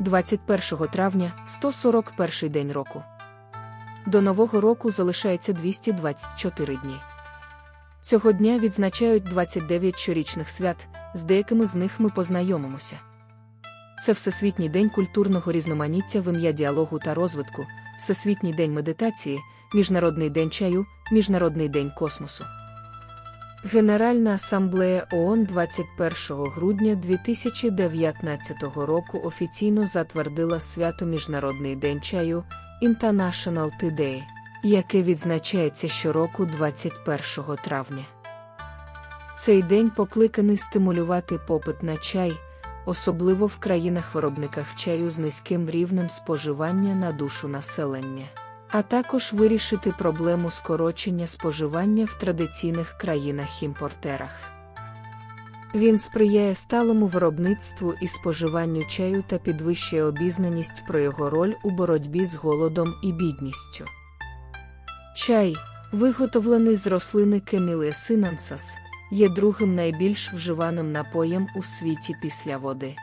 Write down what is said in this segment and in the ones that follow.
21 травня 141 день року. До Нового року залишається 224 дні. Цього дня відзначають 29 щорічних свят, з деякими з них ми познайомимося. Це Всесвітній день культурного різноманіття в ім'я діалогу та розвитку, Всесвітній день медитації, Міжнародний день чаю, Міжнародний день космосу. Генеральна асамблея ООН 21 грудня 2019 року офіційно затвердила свято Міжнародний день чаю International Tea Day, яке відзначається щороку 21 травня. Цей день покликаний стимулювати попит на чай, особливо в країнах-виробниках чаю з низьким рівнем споживання на душу населення а також вирішити проблему скорочення споживання в традиційних країнах-імпортерах. Він сприяє сталому виробництву і споживанню чаю та підвищує обізнаність про його роль у боротьбі з голодом і бідністю. Чай, виготовлений з рослини Camellia sinensis, є другим найбільш вживаним напоєм у світі після води.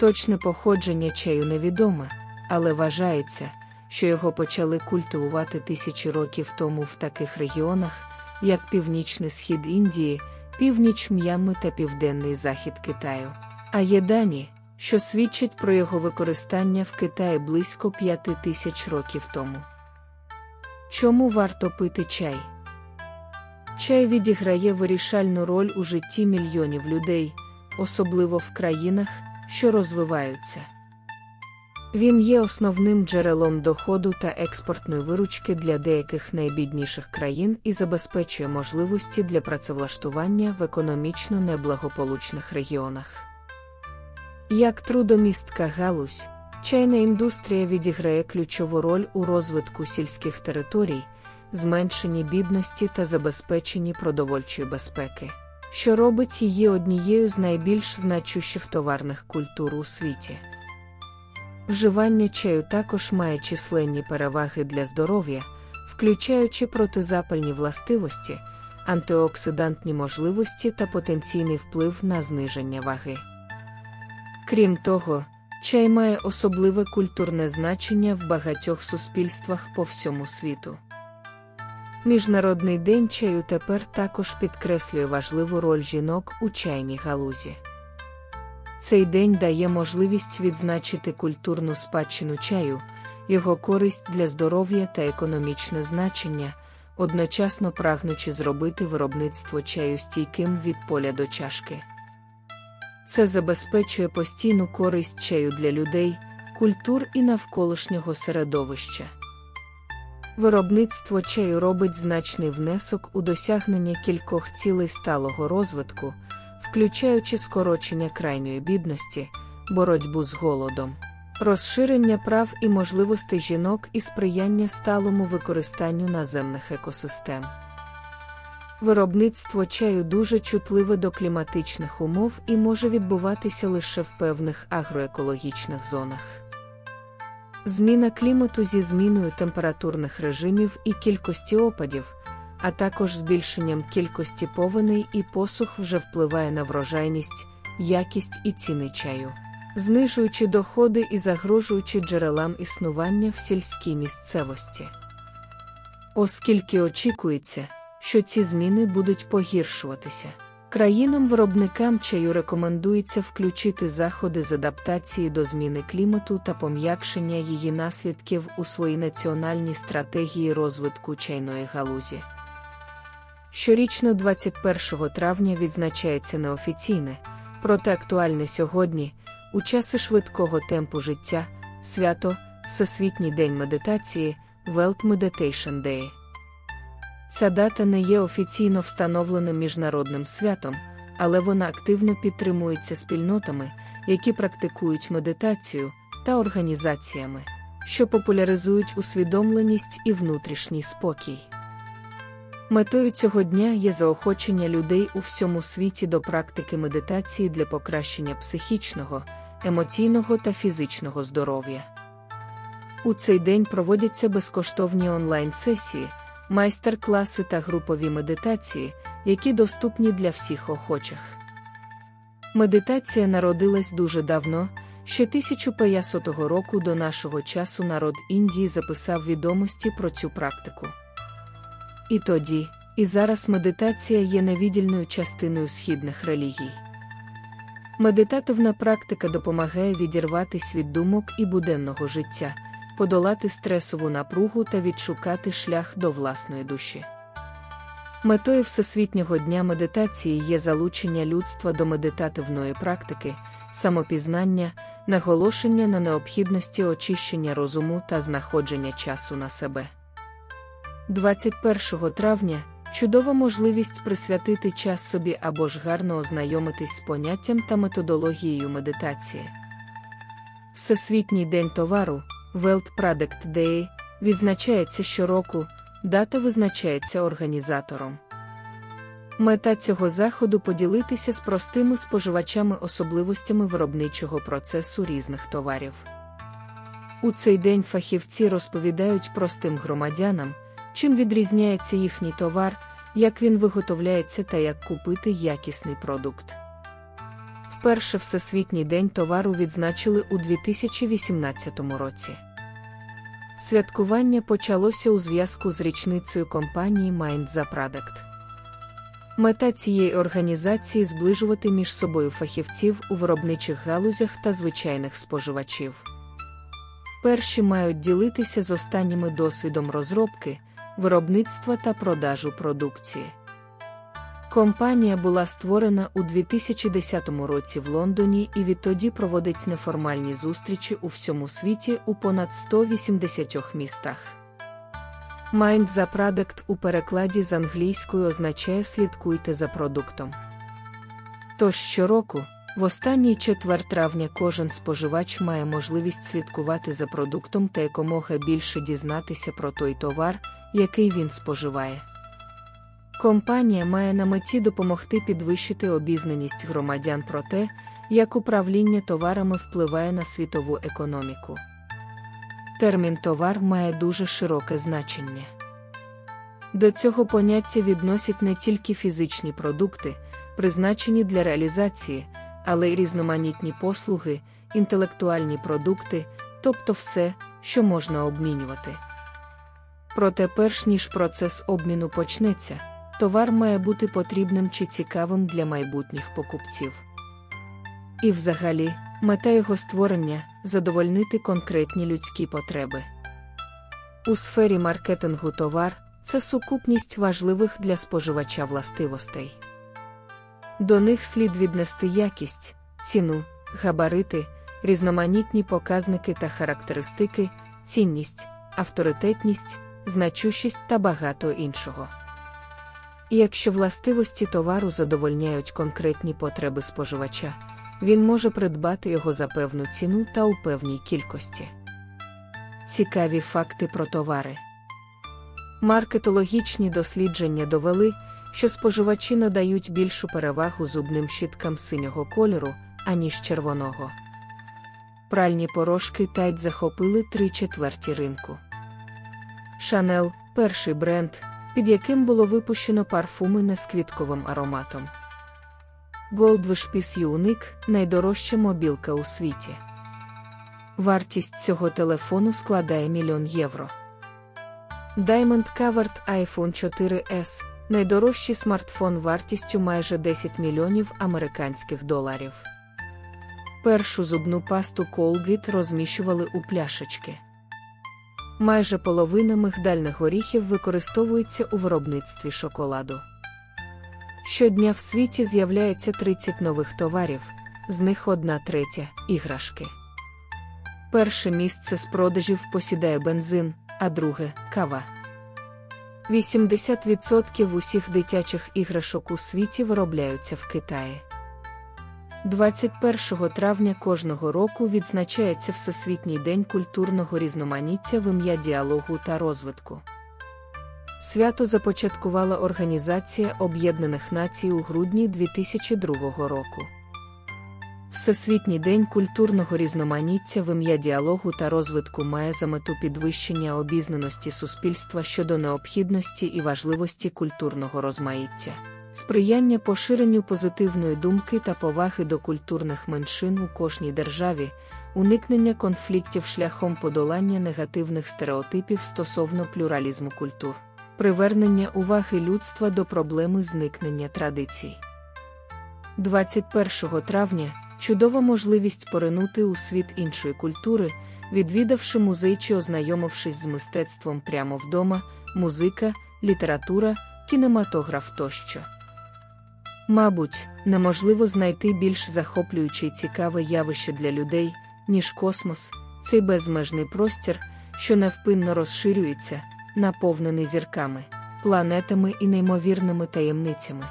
Точне походження чаю невідоме, але вважається, що його почали культивувати тисячі років тому в таких регіонах, як Північний схід Індії, північ М'ями та Південний Захід Китаю. А є дані, що свідчать про його використання в Китаї близько п'яти тисяч років тому. Чому варто пити чай? Чай відіграє вирішальну роль у житті мільйонів людей, особливо в країнах, що розвиваються. Він є основним джерелом доходу та експортної виручки для деяких найбідніших країн і забезпечує можливості для працевлаштування в економічно неблагополучних регіонах. Як трудомістка галузь, чайна індустрія відіграє ключову роль у розвитку сільських територій, зменшенні бідності та забезпеченні продовольчої безпеки, що робить її однією з найбільш значущих товарних культур у світі. Вживання чаю також має численні переваги для здоров'я, включаючи протизапальні властивості, антиоксидантні можливості та потенційний вплив на зниження ваги. Крім того, чай має особливе культурне значення в багатьох суспільствах по всьому світу. Міжнародний день чаю тепер також підкреслює важливу роль жінок у чайній галузі. Цей день дає можливість відзначити культурну спадщину чаю, його користь для здоров'я та економічне значення, одночасно прагнучи зробити виробництво чаю стійким від поля до чашки. Це забезпечує постійну користь чаю для людей, культур і навколишнього середовища. Виробництво чаю робить значний внесок у досягнення кількох цілей сталого розвитку включаючи скорочення крайньої бідності, боротьбу з голодом, розширення прав і можливостей жінок і сприяння сталому використанню наземних екосистем. Виробництво чаю дуже чутливе до кліматичних умов і може відбуватися лише в певних агроекологічних зонах. Зміна клімату зі зміною температурних режимів і кількості опадів а також збільшенням кількості повеней і посух вже впливає на врожайність, якість і ціни чаю, знижуючи доходи і загрожуючи джерелам існування в сільській місцевості. Оскільки очікується, що ці зміни будуть погіршуватися. Країнам-виробникам чаю рекомендується включити заходи з адаптації до зміни клімату та пом'якшення її наслідків у свої національні стратегії розвитку чайної галузі. Щорічно 21 травня відзначається неофіційне, проте актуальне сьогодні, у часи швидкого темпу життя, свято, Всесвітній день медитації, World Meditation Day. Ця дата не є офіційно встановленим міжнародним святом, але вона активно підтримується спільнотами, які практикують медитацію та організаціями, що популяризують усвідомленість і внутрішній спокій. Метою цього дня є заохочення людей у всьому світі до практики медитації для покращення психічного, емоційного та фізичного здоров'я. У цей день проводяться безкоштовні онлайн-сесії, майстер-класи та групові медитації, які доступні для всіх охочих. Медитація народилась дуже давно, Ще 1500 року до нашого часу народ Індії записав відомості про цю практику. І тоді, і зараз медитація є невіддільною частиною східних релігій. Медитативна практика допомагає відірватися від думок і буденного життя, подолати стресову напругу та відшукати шлях до власної душі. Метою Всесвітнього дня медитації є залучення людства до медитативної практики, самопізнання, наголошення на необхідності очищення розуму та знаходження часу на себе. 21 травня чудова можливість присвятити час собі або ж гарно ознайомитись з поняттям та методологією медитації. Всесвітній день товару World Product Day відзначається щороку, дата визначається організатором. Мета цього заходу поділитися з простими споживачами особливостями виробничого процесу різних товарів. У цей день фахівці розповідають простим громадянам, чим відрізняється їхній товар, як він виготовляється та як купити якісний продукт. Вперше Всесвітній день товару відзначили у 2018 році. Святкування почалося у зв'язку з річницею компанії Mind the Product. Мета цієї організації зближувати між собою фахівців у виробничих галузях та звичайних споживачів. Перші мають ділитися з останніми досвідом розробки, виробництва та продажу продукції. Компанія була створена у 2010 році в Лондоні і відтоді проводить неформальні зустрічі у всьому світі у понад 180 містах. Mind за Product у перекладі з англійської означає слідкуйте за продуктом. Тож щороку, в останній четвер травня кожен споживач має можливість слідкувати за продуктом та якомога більше дізнатися про той товар, який він споживає. Компанія має на меті допомогти підвищити обізнаність громадян про те, як управління товарами впливає на світову економіку. Термін товар має дуже широке значення. До цього поняття відносять не тільки фізичні продукти, призначені для реалізації, але й різноманітні послуги, інтелектуальні продукти, тобто все, що можна обмінювати. Проте, перш ніж процес обміну почнеться, товар має бути потрібним чи цікавим для майбутніх покупців. І взагалі, мета його створення задовольнити конкретні людські потреби. У сфері маркетингу товар це сукупність важливих для споживача властивостей. До них слід віднести якість, ціну, габарити, різноманітні показники та характеристики, цінність, авторитетність, значущість та багато іншого. І якщо властивості товару задовольняють конкретні потреби споживача, він може придбати його за певну ціну та у певній кількості. Цікаві факти про товари. Маркетологічні дослідження довели, що споживачі надають більшу перевагу зубним щіткам синього кольору, аніж червоного. Пральні порошки Тайт захопили три четверті ринку. Шанел перший бренд, під яким було випущено парфуми не з квітковим ароматом. Goldwish Peace Unique – найдорожча мобілка у світі. Вартість цього телефону складає мільйон євро. Diamond Covered iPhone 4S найдорожчий смартфон вартістю майже 10 мільйонів американських доларів. Першу зубну пасту Colgate розміщували у пляшечки. Майже половина мигдальних горіхів використовується у виробництві шоколаду. Щодня в світі з'являється 30 нових товарів, з них одна третя іграшки. Перше місце з продажів посідає бензин, а друге кава. 80% усіх дитячих іграшок у світі виробляються в Китаї. 21 травня кожного року відзначається Всесвітній день культурного різноманіття в ім'я діалогу та розвитку. Свято започаткувала Організація Об'єднаних Націй у грудні 2002 року. Всесвітній день культурного різноманіття в ім'я діалогу та розвитку має за мету підвищення обізнаності суспільства щодо необхідності і важливості культурного розмаїття. Сприяння поширенню позитивної думки та поваги до культурних меншин у кожній державі, уникнення конфліктів шляхом подолання негативних стереотипів стосовно плюралізму культур, привернення уваги людства до проблеми зникнення традицій. 21 травня чудова можливість поринути у світ іншої культури, відвідавши музей чи ознайомившись з мистецтвом прямо вдома, музика, література, кінематограф тощо. Мабуть, неможливо знайти більш захоплююче й цікаве явище для людей, ніж космос, цей безмежний простір, що невпинно розширюється, наповнений зірками, планетами і неймовірними таємницями.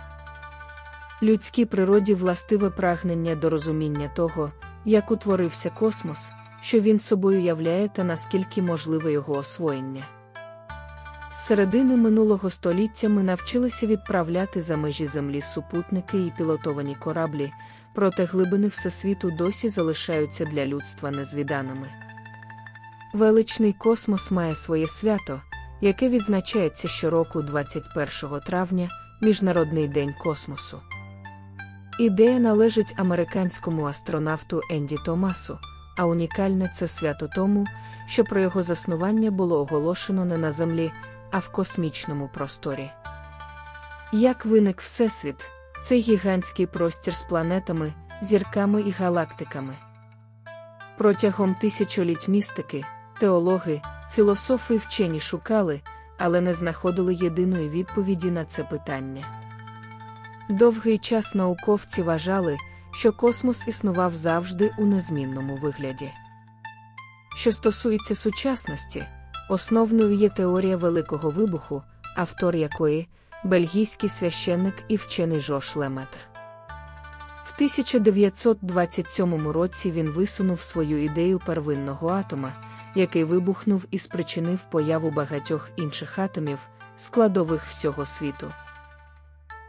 Людській природі властиве прагнення до розуміння того, як утворився космос, що він собою являє та наскільки можливе його освоєння. З середини минулого століття ми навчилися відправляти за межі Землі супутники і пілотовані кораблі, проте глибини Всесвіту досі залишаються для людства незвіданими. Величний космос має своє свято, яке відзначається щороку 21 травня, Міжнародний день космосу. Ідея належить американському астронавту Енді Томасу, а унікальне це свято тому, що про його заснування було оголошено не на Землі, а в космічному просторі. Як виник Всесвіт, цей гігантський простір з планетами, зірками і галактиками. Протягом тисячоліть містики, теологи, філософи і вчені шукали, але не знаходили єдиної відповіді на це питання. Довгий час науковці вважали, що космос існував завжди у незмінному вигляді. Що стосується сучасності, основною є теорія Великого вибуху, автор якої бельгійський священник і вчений Жош Леметр. В 1927 році він висунув свою ідею первинного атома, який вибухнув і спричинив появу багатьох інших атомів, складових всього світу.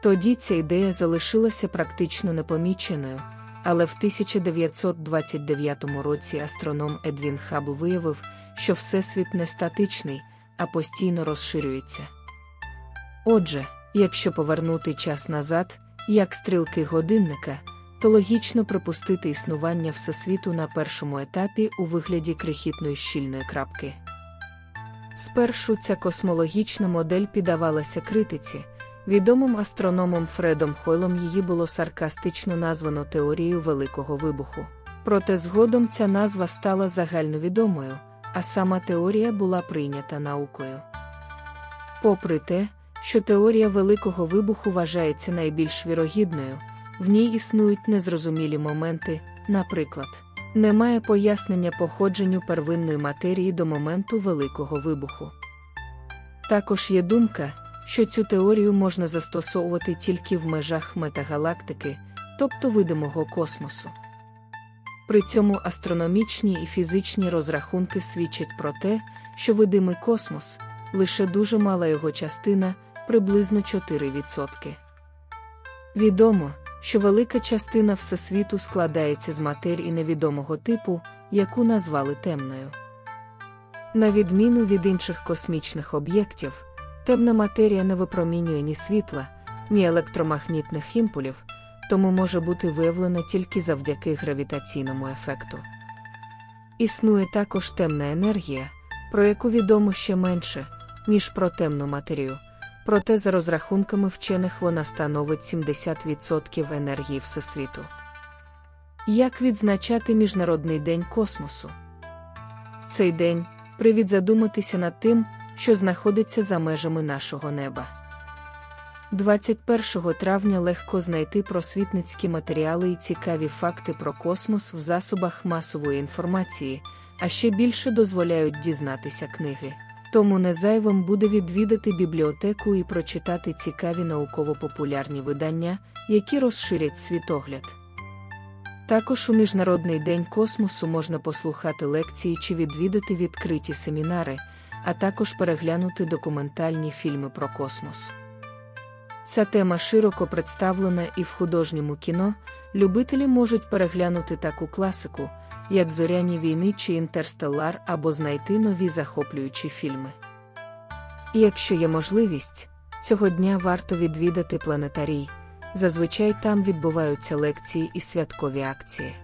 Тоді ця ідея залишилася практично непоміченою, але в 1929 році астроном Едвін Хабл виявив, що Всесвіт не статичний, а постійно розширюється. Отже, якщо повернути час назад, як стрілки годинника, то логічно припустити існування Всесвіту на першому етапі у вигляді крихітної щільної крапки. Спершу ця космологічна модель піддавалася критиці. Відомим астрономом Фредом Хойлом її було саркастично названо теорією Великого вибуху. Проте згодом ця назва стала загальновідомою, а сама теорія була прийнята наукою. Попри те, що теорія Великого вибуху вважається найбільш вірогідною, в ній існують незрозумілі моменти, наприклад, немає пояснення походженню первинної матерії до моменту Великого вибуху. Також є думка, що цю теорію можна застосовувати тільки в межах метагалактики, тобто видимого космосу. При цьому астрономічні і фізичні розрахунки свідчать про те, що видимий космос лише дуже мала його частина, приблизно 4%. Відомо, що велика частина Всесвіту складається з матерії невідомого типу, яку назвали темною. На відміну від інших космічних об'єктів, темна матерія не випромінює ні світла, ні електромагнітних імпулів, тому може бути виявлена тільки завдяки гравітаційному ефекту. Існує також темна енергія, про яку відомо ще менше, ніж про темну матерію, проте за розрахунками вчених вона становить 70% енергії Всесвіту. Як відзначати Міжнародний день космосу? Цей день привід задуматися над тим, що знаходиться за межами нашого неба. 21 травня легко знайти просвітницькі матеріали і цікаві факти про космос в засобах масової інформації, а ще більше дозволяють дізнатися книги. Тому незайвим буде відвідати бібліотеку і прочитати цікаві науково-популярні видання, які розширять світогляд. Також у Міжнародний день космосу можна послухати лекції чи відвідати відкриті семінари, а також переглянути документальні фільми про космос. Ця тема широко представлена і в художньому кіно. Любителі можуть переглянути таку класику, як Зоряні війни чи Інтерстеллар, або знайти нові захоплюючі фільми. І якщо є можливість, Цього дня варто відвідати планетарій. Зазвичай там відбуваються лекції і святкові акції.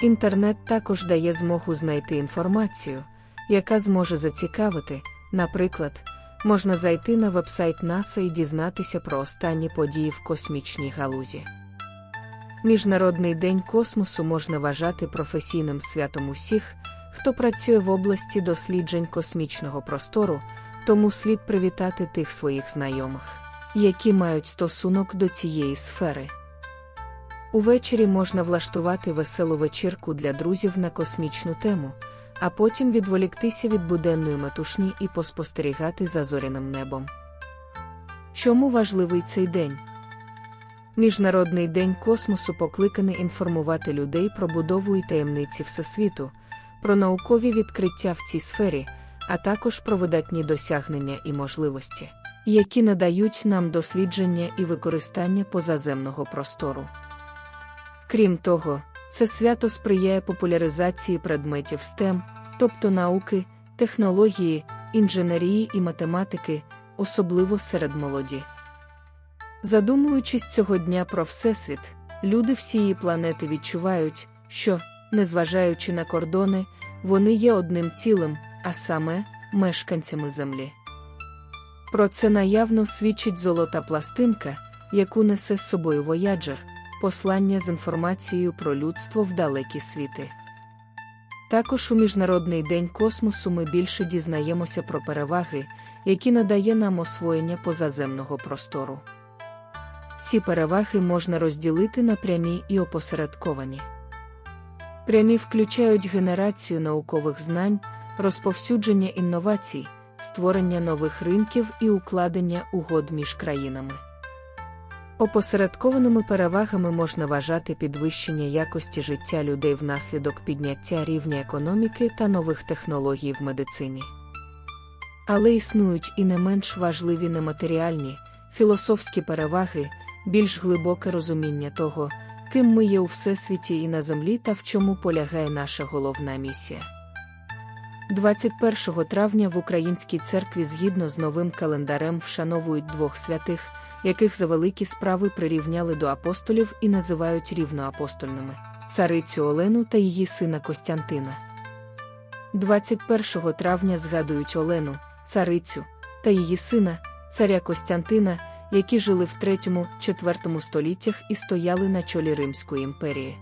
Інтернет також дає змогу знайти інформацію, яка зможе зацікавити, наприклад, можна зайти на вебсайт НАСА і дізнатися про останні події в космічній галузі. Міжнародний день космосу можна вважати професійним святом усіх, хто працює в області досліджень космічного простору, тому слід привітати тих своїх знайомих, які мають стосунок до цієї сфери. Увечері можна влаштувати веселу вечірку для друзів на космічну тему, а потім відволіктися від буденної метушні і поспостерігати за зоряним небом. Чому важливий цей день? Міжнародний день космосу покликаний інформувати людей про будову і таємниці Всесвіту, про наукові відкриття в цій сфері, а також про видатні досягнення і можливості, які надають нам дослідження і використання позаземного простору. Крім того, це свято сприяє популяризації предметів STEM, тобто науки, технології, інженерії і математики, особливо серед молоді. Задумуючись цього дня про Всесвіт, люди всієї планети відчувають, що, незважаючи на кордони, вони є одним цілим, а саме мешканцями Землі. Про це наявно свідчить золота пластинка, яку несе з собою вояджер, послання з інформацією про людство в далекі світи. Також у Міжнародний день космосу ми більше дізнаємося про переваги, які надає нам освоєння позаземного простору. Ці переваги можна розділити на прямі і опосередковані. Прямі включають генерацію наукових знань, розповсюдження інновацій, створення нових ринків і укладення угод між країнами. Опосередкованими перевагами можна вважати підвищення якості життя людей внаслідок підняття рівня економіки та нових технологій в медицині. Але існують і не менш важливі нематеріальні, філософські переваги, більш глибоке розуміння того, ким ми є у всесвіті і на землі та в чому полягає наша головна місія. 21 травня в Українській церкві згідно з новим календарем вшановують двох святих, яких за великі справи прирівняли до апостолів і називають рівноапостольними царицю Олену та її сина Костянтина. 21 травня згадують Олену, царицю та її сина, царя Костянтина, які жили в 3-4 століттях і стояли на чолі Римської імперії.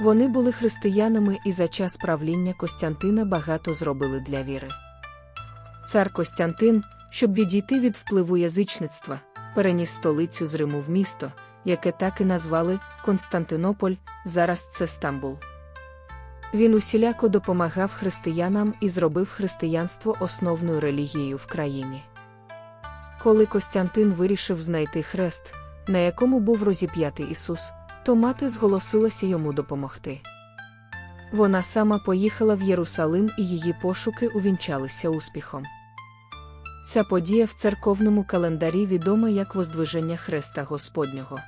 Вони були християнами і за час правління Костянтина багато зробили для віри. Цар Костянтин, щоб відійти від впливу язичництва, переніс столицю з Риму в місто, яке так і назвали Константинополь, зараз це Стамбул. Він усіляко допомагав християнам і зробив християнство основною релігією в країні. Коли Костянтин вирішив знайти хрест, на якому був розіп'ятий Ісус, то мати зголосилася йому допомогти. Вона сама поїхала в Єрусалим і її пошуки увінчалися успіхом. Ця подія в церковному календарі відома як Воздвиження Хреста Господнього.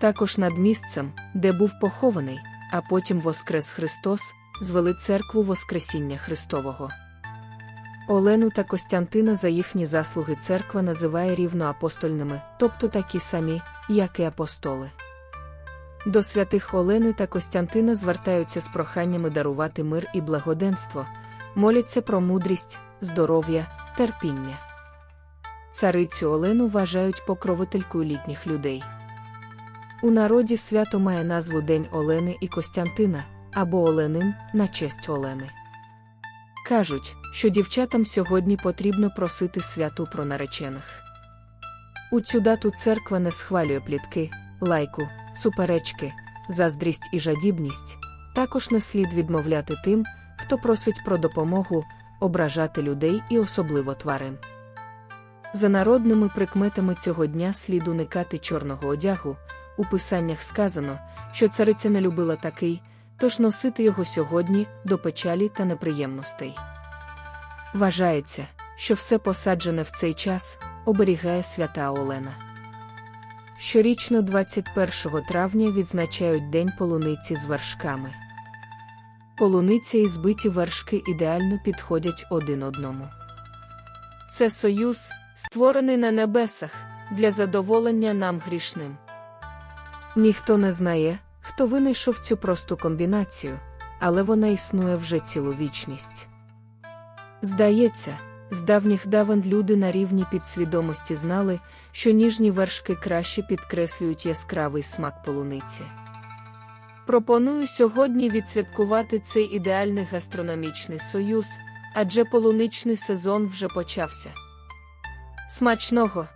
Також над місцем, де був похований, а потім Воскрес Христос, звели церкву Воскресіння Христового. Олену та Костянтина за їхні заслуги церква називає рівноапостольними, тобто такі самі, як і апостоли. До святих Олени та Костянтина звертаються з проханнями дарувати мир і благоденство, моляться про мудрість, здоров'я, терпіння. Царицю Олену вважають покровителькою літніх людей. У народі свято має назву День Олени і Костянтина або Оленин на честь Олени. Кажуть, що дівчатам сьогодні потрібно просити святу про наречених. У цю дату церква не схвалює плітки, лайку, суперечки, заздрість і жадібність, також не слід відмовляти тим, хто просить про допомогу, ображати людей і особливо тварин. За народними прикметами цього дня слід уникати чорного одягу. У писаннях сказано, що цариця не любила такий, тож носити його сьогодні до печалі та неприємностей. Вважається, що все посаджене в цей час оберігає свята Олена. Щорічно 21 травня відзначають День полуниці з вершками. Полуниця і збиті вершки ідеально підходять один одному. Це союз, створений на небесах, для задоволення нам грішним. Ніхто не знає, хто винайшов цю просту комбінацію, але вона існує вже цілу вічність. Здається, з давніх давен люди на рівні підсвідомості знали, що ніжні вершки краще підкреслюють яскравий смак полуниці. Пропоную сьогодні відсвяткувати цей ідеальний гастрономічний союз, адже полуничний сезон вже почався. Смачного!